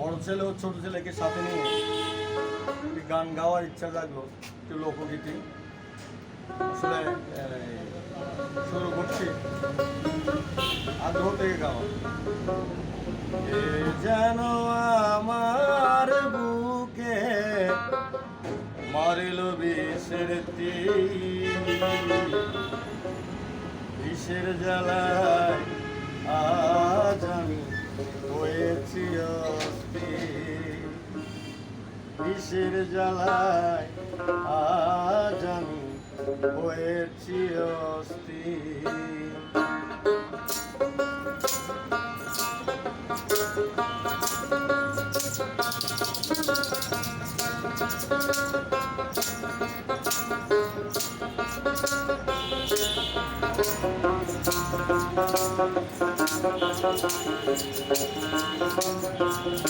বড় ছেলে ও ছোট ছেলেকে সাথে নিয়ে একটি গান গাওয়ার ইচ্ছা জাগলো, একটু লোকগীতি। শুরু করছি আগ্রহ থেকে গাওয়া। যেন আমার বুকে মারিল বিষের বিষের জ্বালায় আজ আমি হয়েছি বিষের জ্বালায় আজ আমি হয়েছি অস্থির। এ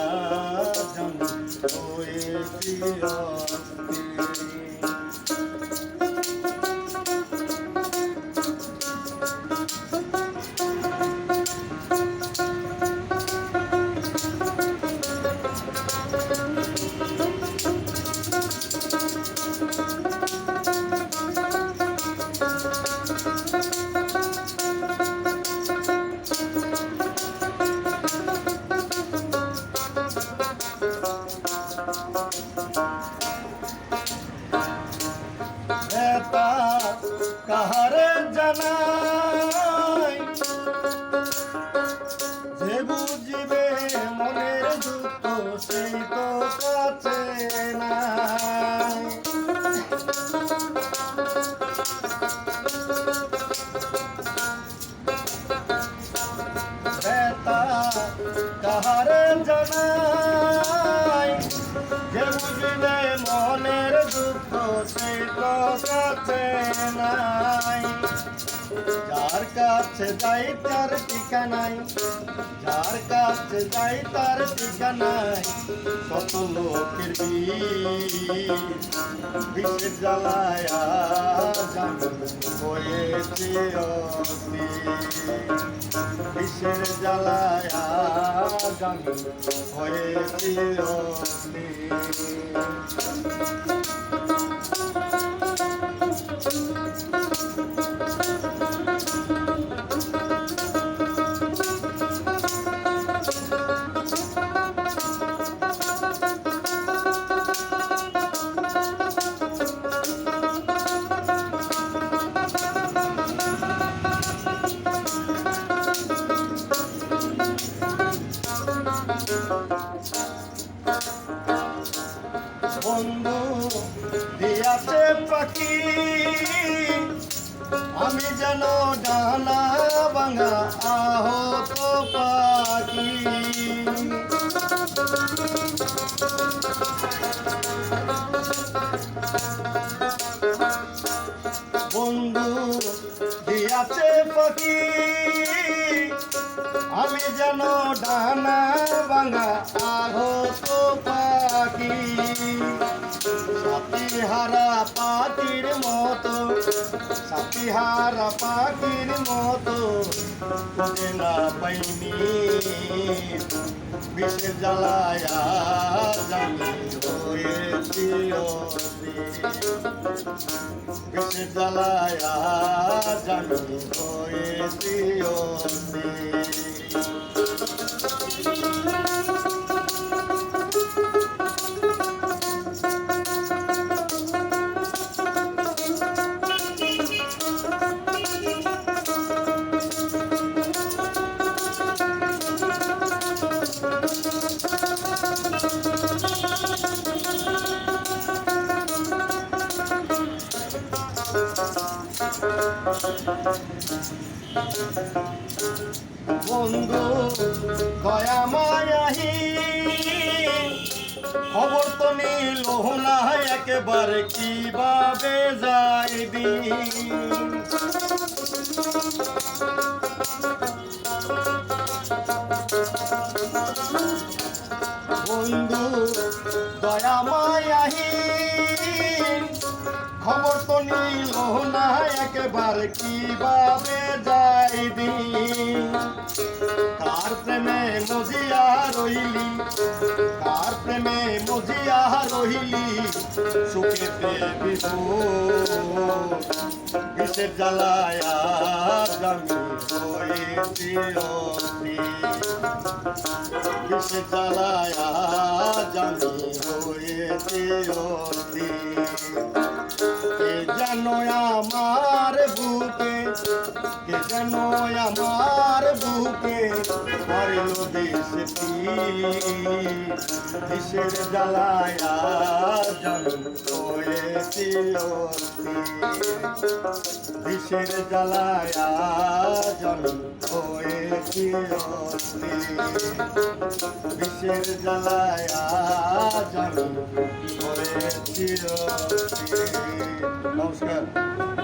হয়েছি না সেই তো কাছে নাই যার কাছে যাই তার ঠিকানাই, যার কাছে যাই তার ঠিকানাই, কত লোকের বিষের জ্বালায় হয়েছে বিষের জ্বালায় হয়েছে পাখি, আমি যেন ডানা ভাঙা আহত পাখি। বন্ধু দিয়াছে পাখি, আমি যেন ডানা ভাঙা আহত সাতিহারা পাখির মতো, সাতিহারা পাখির মতো খুঁজে না পাইনি। বিষের জ্বালায় জানি হয়েছি বিষের জ্বালায় জানি হয়েছি বন্ধু দয়া মায়াহি। খবর লোহনা একেবারে কীভাবে দিন বন্ধু দয়া মায়াহীন খবর তো নিল না, একেবারে কীভাবে যাই দিন কার প্রেমে মজিয়া রইলি কার প্রেমে মজিয়া রহিলি সুখেতে বিভোর বিষের জ্বালায়া জামি হয়েছি অস্থির। বিষে জ্বালায়া। কে যেন আমার বুকে? কে যেন আমার বুকে? মারিল দেশটি দেশের জ্বালায়া জানি হয়েছিল দেশের জ্বালায়া জানি হয়েছিল বিষের জ্বালায়া জানি নমস্কার